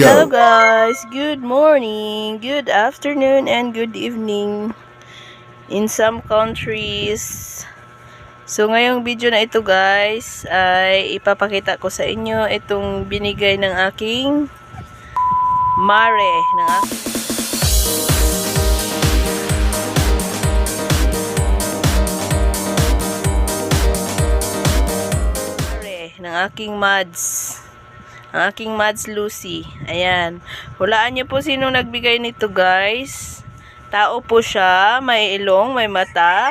Hello guys, good morning, good afternoon, and good evening in some countries. So ngayong video na ito guys ay ipapakita ko sa inyo itong binigay ng aking mare ng aking mare ng aking mads ang aking Mads Lucy. Ayan. Hulaan niyo po sino nagbigay nito, guys. Tao po siya. May ilong, may mata.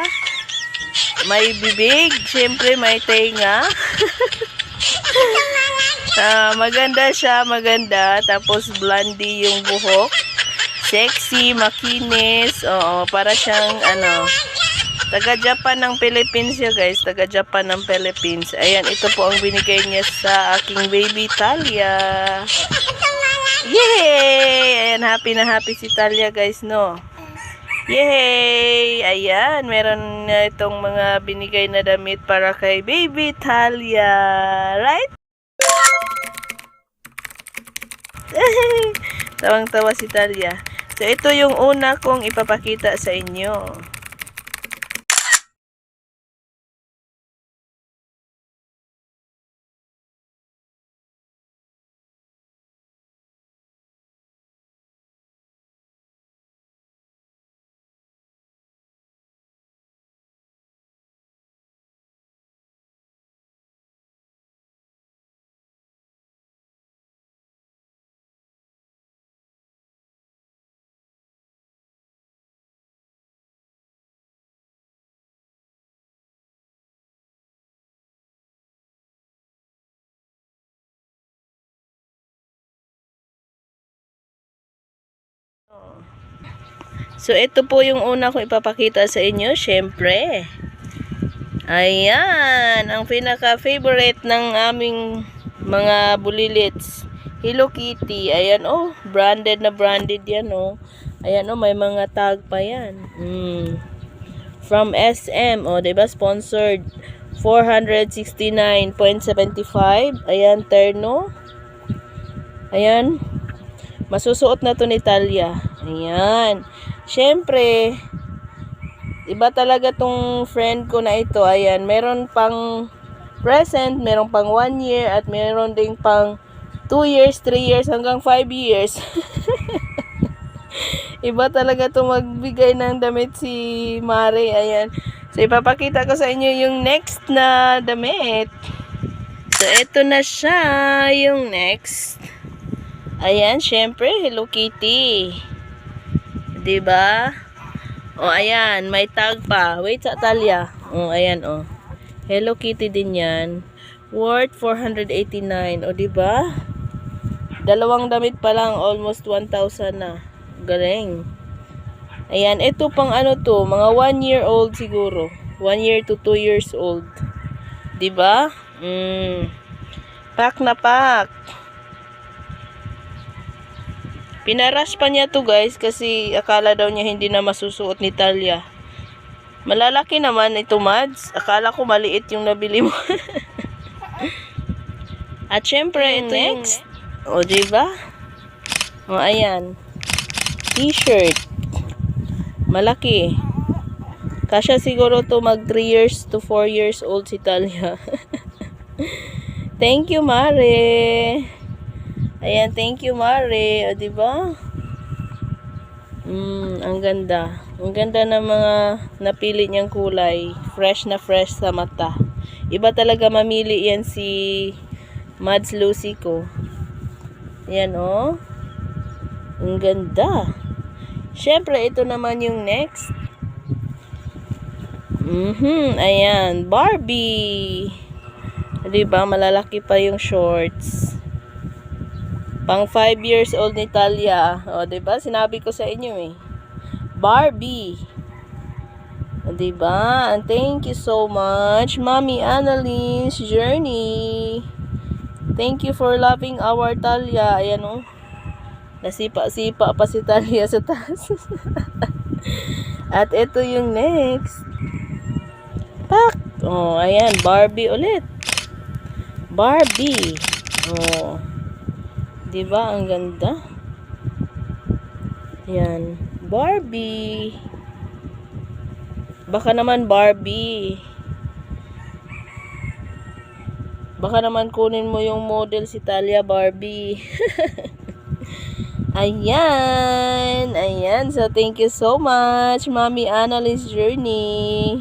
May bibig. Siyempre, may tenga. Ah, maganda siya, maganda. Tapos, blondie yung buhok. Sexy, makinis. Oo, para siyang, ano, Taga Japan ng Philippines siya guys. Taga Japan ng Philippines. Ayan, ito po ang binigay niya sa aking baby Talia. Yay! Ayan, happy na happy si Talia guys, no? Yay! Ayan, meron na itong mga binigay na damit para kay baby Talia. Right? Tawang-tawa si Talia. So, ito yung una kong ipapakita sa inyo. So, ito po yung una kong ipapakita sa inyo, syempre. Ayan, ang pinaka-favorite ng aming mga bulilits. Hello Kitty. Ayan, oh, branded na branded yan, oh. Ayan, oh, may mga tag pa yan. Mm. From SM, oh, diba, sponsored. 469.75. Ayan, terno. Ayan, masusuot na to ni Talia. Ayan. Siyempre, iba talaga tong friend ko na ito. Ayan, meron pang present, meron pang 1 year, at meron ding pang 2 years, 3 years, hanggang 5 years. iba talaga to magbigay ng damit si Mare. Ayan. So, ipapakita ko sa inyo yung next na damit. So, ito na siya, yung next. Ayan, syempre, Hello Kitty. 'Di ba? O ayan, may tag pa. Wait sa Talia. O ayan oh. Hello Kitty din 'yan. Worth 489. O 'di ba? Dalawang damit pa lang almost 1,000 na. Galing. Ayan, ito pang ano to, mga 1 year old siguro. 1 year to 2 years old. 'Di ba? Mm. Pack na pack. Pinarush pa niya to guys kasi akala daw niya hindi na masusuot ni Talia. Malalaki naman ito Mads. Akala ko maliit yung nabili mo. At syempre, ito next. O, diba? O, ayan. T-shirt. Malaki. Kasya siguro to mag 3 years to 4 years old si Talia. Thank you, Mare. Ayan, thank you, Mare. O, diba? Mm, ang ganda. Ang ganda ng mga napili niyang kulay. Fresh na fresh sa mata. Iba talaga mamili yan si Mads Lucy ko. Ayan, oh. Ang ganda. Siyempre, ito naman yung next. Mhm, ayan. Barbie. Diba, malalaki pa yung shorts. Pang 5 years old ni Talia. O, ba diba? Sinabi ko sa inyo eh. Barbie. O, diba? And thank you so much, Mommy Annalise Journey. Thank you for loving our Talia. Ayan o. Nasipa-sipa pa si Talia sa taas. At ito yung next. Pak! Oh, ayan. Barbie ulit. Barbie. Oh. Di ba? Ang ganda. Yan. Barbie. Baka naman Barbie. Baka naman kunin mo yung model si Talia Barbie. Ayan. Ayan. So, thank you so much, Mami Annalise Journey.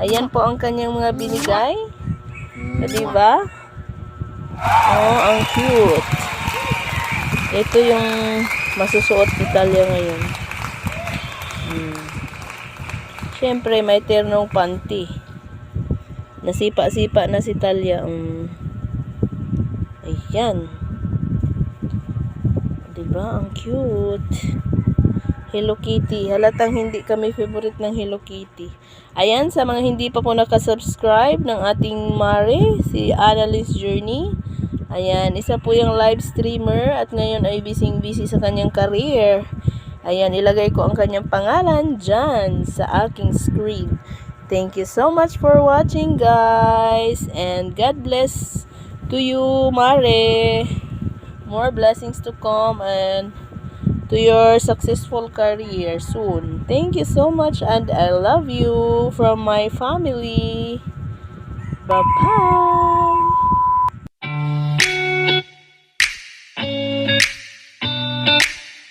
Ayan po ang kanyang mga binigay. O, diba? Oh, ang cute. Ito yung masusuot ni Talia ngayon. Hmm. Siyempre, may ternong panty. Nasipa-sipa na si Talia. Um, ayan. Diba? Ang cute. Hello Kitty. Halatang hindi kami favorite ng Hello Kitty. Ayan, sa mga hindi pa po nakasubscribe ng ating Mare, si Annalise Journey. Ayan, isa po yung live streamer at ngayon ay busy-busy sa kanyang career. Ayan, ilagay ko ang kanyang pangalan dyan sa aking screen. Thank you so much for watching guys and God bless to you Mare. More blessings to come and to your successful career soon. Thank you so much and I love you from my family. Bye-bye.